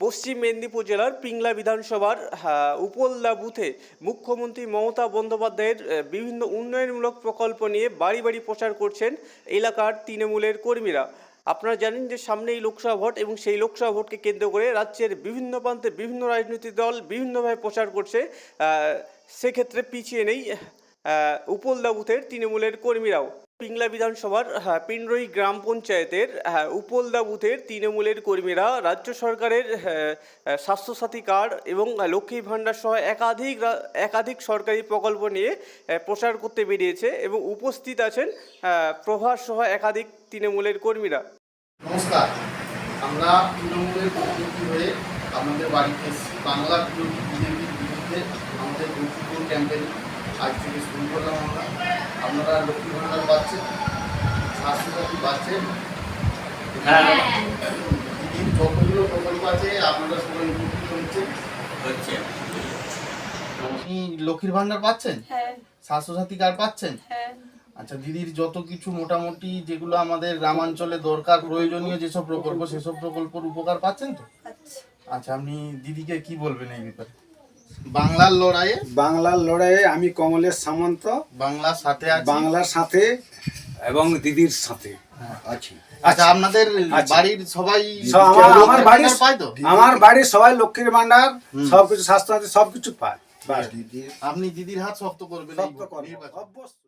পশ্চিম মেদিনীপুর জেলার পিংলা বিধানসভার উপলদা বুথে মুখ্যমন্ত্রী মমতা বন্দ্যোপাধ্যায়ের বিভিন্ন উন্নয়নমূলক প্রকল্প নিয়ে বাড়ি বাড়ি প্রচার করছেন এলাকার তৃণমূলের কর্মীরা। আপনারা জানেন যে সামনেই লোকসভা ভোট এবং সেই লোকসভা ভোটকে কেন্দ্র করে রাজ্যের বিভিন্ন প্রান্তে বিভিন্ন রাজনৈতিক দল বিভিন্নভাবে প্রচার করছে। সেক্ষেত্রে পিছিয়ে নেই উপলদা বুথের তৃণমূলের কর্মীরাও। পিংলা বিধানসভার হ্যাঁ, পিন্ডরই গ্রাম পঞ্চায়েতের হ্যাঁ, উপলদা বুথের তৃণমূলের কর্মীরা রাজ্য সরকারের হ্যাঁ, স্বাস্থ্যসাথী কার্ড এবং লক্ষ্মী ভাণ্ডার সহ একাধিক একাধিক সরকারি প্রকল্প নিয়ে প্রচার করতে বেরিয়েছে এবং উপস্থিত আছেন প্রভাস সহ একাধিক তৃণমূলের কর্মীরা। নমস্কার আমরা তৃণমূলের হয়ে আমাদের বাড়িতে বাংলা আমাদের ক্যাম্পেইন আজ থেকে শুরু করলাম আমরা। আপনারা লক্ষ্মী ভাণ্ডার পাচ্ছেন স্বাস্থ্যসাথী পাচ্ছেন। দিদির যতগুলো প্রকল্প আছে আপনারা সবাই উপকৃত হচ্ছে। আপনি লক্ষ্মীর ভাণ্ডার পাচ্ছেন? হ্যাঁ। স্বাস্থ্যসাথী কার্ড পাচ্ছেন? হ্যাঁ। আচ্ছা দিদির যত কিছু মোটামুটি যেগুলো আমাদের গ্রামাঞ্চলে দরকার প্রয়োজনীয় যেসব প্রকল্প সেসব প্রকল্পের উপকার পাচ্ছেন তো? আচ্ছা। আচ্ছা আপনি দিদিকে কি বলবেন এই ব্যাপারে? বাংলার লড়াইয়ে? বাংলার লড়াইয়ে আমি কমলের সামন্ত বাংলার সাথে আছে। বাংলার সাথে এবং দিদির সাথে। আছি আচ্ছা। আপনাদের আচ্ছা। বাড়ির সবাই আমার বাড়ির পায় তো? আমার বাড়ির সবাই লক্ষ্মীর ভান্ডার সবকিছু স্বাস্থ্য সবকিছু পায়। আপনি দিদির হাত শক্ত করবেন। অবশ্যই।